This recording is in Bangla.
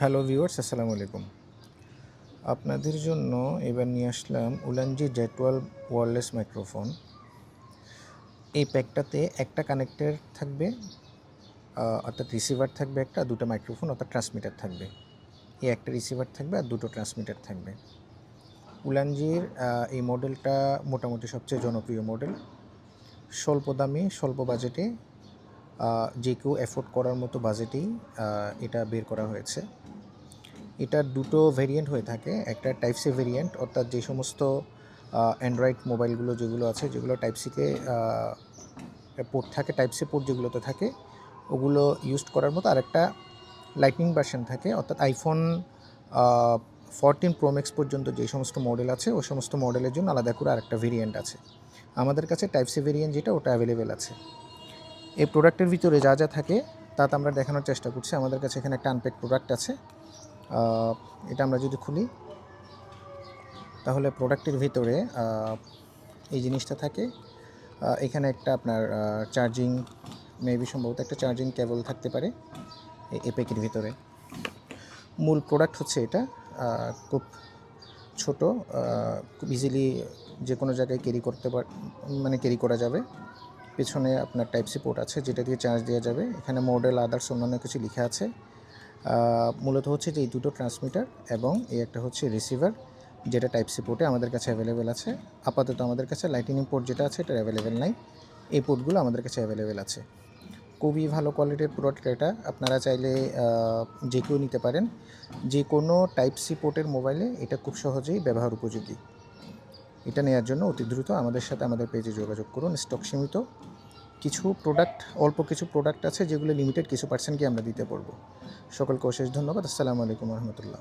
হ্যালো ভিউয়ার্স, আসসালামু আলাইকুম। আপনাদের জন্য এবার নিয়ে আসলাম Ulanzi J twelve wireless microphone. এই প্যাকটাতে একটা কানেক্টর থাকবে অর্থাৎ রিসিভার থাকবে একটা, দুটো মাইক্রোফোন অর্থাৎ ট্রান্সমিটার থাকবে। এই একটা রিসিভার থাকবে আর দুটো ট্রান্সমিটার থাকবে। উলানজির এই মডেলটা মোটামুটি সবচেয়ে জনপ্রিয় মডেল। স্বল্প দামে, স্বল্প বাজেটে যে কেউ অ্যাফোর্ড করার মতো বাজেটেই এটা বের করা হয়েছে। এটার দুটো ভেরিয়েন্ট হয়ে থাকে। একটা টাইপ সি ভেরিয়েন্ট অর্থাৎ যে সমস্ত অ্যান্ড্রয়েড মোবাইলগুলো যেগুলো আছে, যেগুলো টাইপ সিকে পোর্ট থাকে টাইপ সি পোর্ট যেগুলোতে থাকে, ওগুলো ইউজ করার মতো আরেকটা লাইটনিং ভার্সন থাকে। অর্থাৎ আইফোন ফোরটিন প্রোম্যাক্স পর্যন্ত যে সমস্ত মডেল আছে, ওই সমস্ত মডেলের জন্য আলাদা করে আরেকটা ভেরিয়েন্ট আছে। আমাদের কাছে টাইপ সি ভেরিয়েন্ট যেটা, ওটা অ্যাভেলেবেল আছে। এই প্রোডাক্টের ভিতরে যা যা থাকে, তা আমরা দেখানোর চেষ্টা করছি। আমাদের কাছে এখানে একটা আনপ্যাক প্রোডাক্ট আছে। এটা আমরা যদি খুলি, তাহলে প্রোডাক্টের ভিতরে এই জিনিসটা থাকে। এখানে একটা আপনার চার্জিং, মেবি সম্ভবত একটা চার্জিং কেবল থাকতে পারে এই এপেকের ভিতরে। মূল প্রোডাক্ট হচ্ছে এটা খুব ছোট খুব ইজিলি যে কোনো জায়গায় ক্যারি করতে পার মানে ক্যারি করা যাবে। পেছনে আপনার টাইপ সি পোর্ট আছে, যেটা দিয়ে চার্জ দেওয়া যাবে। এখানে মডেল আদার্স অন্যান্য কিছু লেখা আছে। মূলত হচ্ছে যে এই দুটো ট্রান্সমিটার এবং এই একটা হচ্ছে রিসিভার যেটা টাইপ সি পোর্টে আমাদের কাছে অ্যাভেলেবেল আছে। আপাতত আমাদের কাছে লাইটিনিং পোর্ট যেটা আছে এটা অ্যাভেলেবেল নাই। এই পোর্টগুলো আমাদের কাছে অ্যাভেলেবেল আছে। খুবই ভালো কোয়ালিটির প্রোডাক্ট এটা। আপনারা চাইলে যে কেউ নিতে পারেন। যে কোনো টাইপ সি পোর্টের মোবাইলে এটা খুব সহজেই ব্যবহার উপযোগী। এটা নেওয়ার জন্য অতি দ্রুত আমাদের সাথে আমাদের পেজে যোগাযোগ করুন। স্টক সীমিত। কিছু প্রোডাক্ট অল্প কিছু প্রোডাক্ট আছে যেগুলো লিমিটেড কিছু পার্সেন্টকে আমরা দিতে পারব। সকলকে অশেষ ধন্যবাদ। আসসালামু আলাইকুম রহমতুল্লাহ।